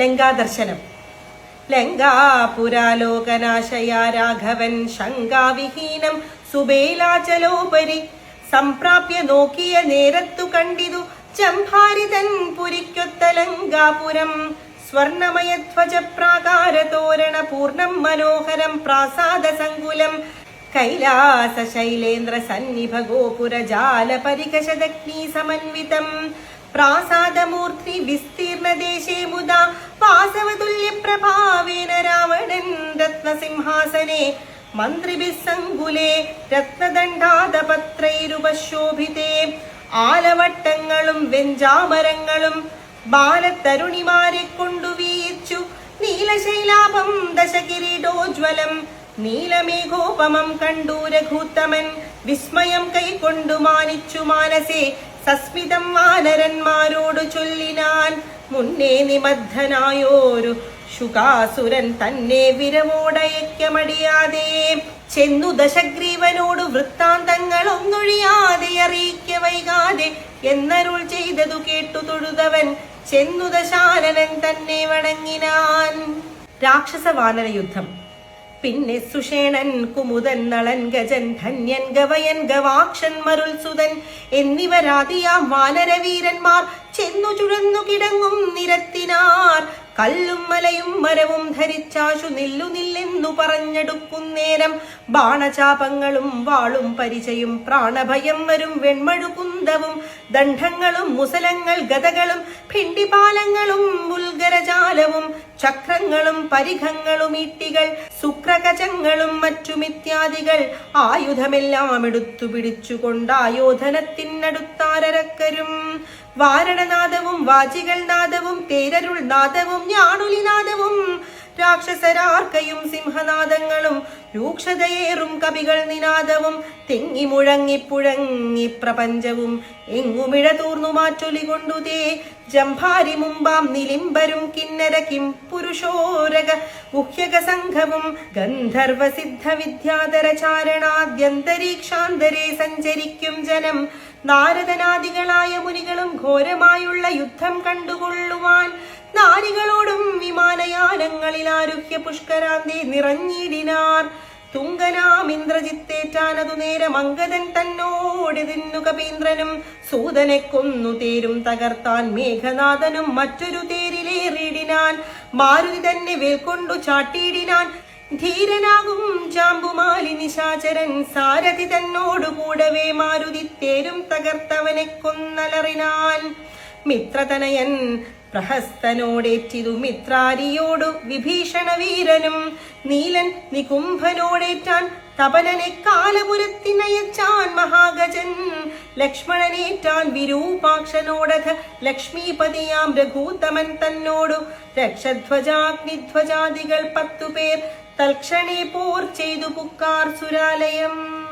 ലങ്കാദർശനം. ലങ്കാപുരാലോകനാശയ രാഘവൻ ശങ്കാവിഹീനം സുബേലാചലോപരി സംപ്രാപ്യ നോക്കിയ നേരത്തു കണ്ടിതു ചംഭാരിതൻ പുരിക്കൊത്ത ലങ്കാപുരം. സ്വർണമയധ്വജ പ്രാകാര തോരണ പൂർണം മനോഹരം പ്രാസാദ സങ്കുലം കൈലാസ ശൈലേന്ദ്ര സന്നിഭ ഗോപുര ജാല പരികശദഗ്നി സമന്വിതം പ്രാസാദമൂർത്തി വിസ്തീർണദേശേ മുദാ വാസവതുല്യ പ്രഭാവേന രാവണൻ രത്നസിംഹാസനെ മന്ത്രിഭിः സങ്കുലേ രത്നദണ്ഡാതപത്രൈരുപശോഭിതേ. ആലവട്ടങ്ങളും വെഞ്ചാമരങ്ങളും ബാലത്തരുണിമാരെ കൊണ്ടു വീയിച്ചു നീലശൈലാഭം ദശകിരീടോജ്വലം നീലമേഘോപമം കണ്ടു രഘൂത്തമൻ. വിസ്മയം കൈകൊണ്ടു മാനിച്ചു മാനസേ. സസ്മിതം വാനരന്മാരോട് ചൊല്ലിനാൻ മുന്നേ നിമദ്ധനായോരു ശുകാസുരൻ തന്നെ വിരമോടയക്കമടിയാതെ ചെന്നു ദശഗ്രീവനോട് വൃത്താന്തങ്ങൾ ഒന്നൊഴിയാതെ അറിയിക്ക വൈകാതെ എന്നരുൾ ചെയ്തതു കേട്ടു തൊഴുതവൻ ചെന്നു ദശാനനൻ തന്നെ വണങ്ങിനാൻ. രാക്ഷസ വാനര യുദ്ധം പിന്നെ സുഷേണൻ കുമുദൻ നളൻ ഗജൻ ധന്യൻ ഗവയൻ ഗവാക്ഷൻ മരുൾ സുതൻ എന്നിവരാതിയാം വാനരവീരന്മാർ. ചെന്നു ചുഴന്നു കിടങ്ങും നിരത്തിനാർ. കല്ലും മലയും മരവും ധരിച്ചാശു നില്ലു നില്ലെന്നു പറഞ്ഞെടുക്കുന്നേരം ബാണചാപങ്ങളും വാളും പരിചയും പ്രാണഭയം വരും വെൺമഴുകുന്തവും ദണ്ഡങ്ങളും മുസലങ്ങൾ ഗതകളും ഭിണ്ടിപാലങ്ങളും ഉൽഗരജാലവും ചക്രങ്ങളും പരിഘങ്ങളും ഈട്ടികൾ ശുക്രകജങ്ങളും മറ്റുമിത്യാദികൾ ആയുധമെല്ലാം എടുത്തു പിടിച്ചുകൊണ്ട് ആയോധനത്തിനടുത്താരക്കരും വാരണനാദവും വാചികൾ നാദവും തേരരുൾ നാദവും ഞാണുലിനാദവും രാക്ഷസരാർക്കയും സിംഹനാദങ്ങളും രൂക്ഷതയേറും കവികൾ നിനാദവും തെങ്ങി മുഴങ്ങി പുഴങ്ങി പ്രപഞ്ചവും എങ്ങുമിഴ തൂർന്നു മാറ്റൊലി കൊണ്ടുതേ ജംഭാരി മുമ്പാം നിലിംബരും കിന്നര കിം പുരുഷോരക ഗുഹ്യക സംഘവും ഗന്ധർവ സിദ്ധ വിദ്യാധര ചാരണാദ്യന്തരീക്ഷാന്തരെ സഞ്ചരിക്കും ജനം നാരദനാദികളായ മുനികളും ഘോരമായുള്ള യുദ്ധം കണ്ടുകൊള്ളുവാൻ നാരികളോടും വിമാനയാനങ്ങളിൽ ആരുഹ്യ പുഷ്കരാന്തി നിറഞ്ഞിടിനാർ. തുങ്കനാം ഇന്ദ്രജിത്തേറ്റാനതു നേരം അങ്കദൻ തന്നോട് തിന്നു കപീന്ദ്രനും സൂതനെ കൊന്നു തേരും തകർത്താൻ മേഘനാഥനും മറ്റൊരു തേരിലേറിയിടിനാൻ. മാരുതി തന്നെ വേൽക്കൊണ്ടു ചാട്ടിയിടിനാൻ. ധീരനാകും ജാമ്പുമാലി നിശാചരൻ. സാരഥി തന്നോടുകൂടവേ മാരുതി തേരും തകർത്തവനെ കൊന്നലറിനാൻ. മിത്രതനയൻ പ്രഹസ്തനോടേറ്റിതു മിത്രാരിയോടു വിഭീഷണ വീരനും നീലൻ നികുംഭനോടേറ്റാൻ തപനനെ കാലപുരത്തിനയച്ചാൻ മഹാഗജൻ. ലക്ഷ്മണനേറ്റാൻ വിരൂപാക്ഷനോടഥ ലക്ഷ്മീപതിയാം രഘൂത്തമൻ തന്നോടു. രക്ഷധ്വജാഗ്നിധ്വജാദികൾ പത്തുപേർ തൽക്ഷണേ പോർ ചെയ്തു പുക്കാർ സുരാലയം.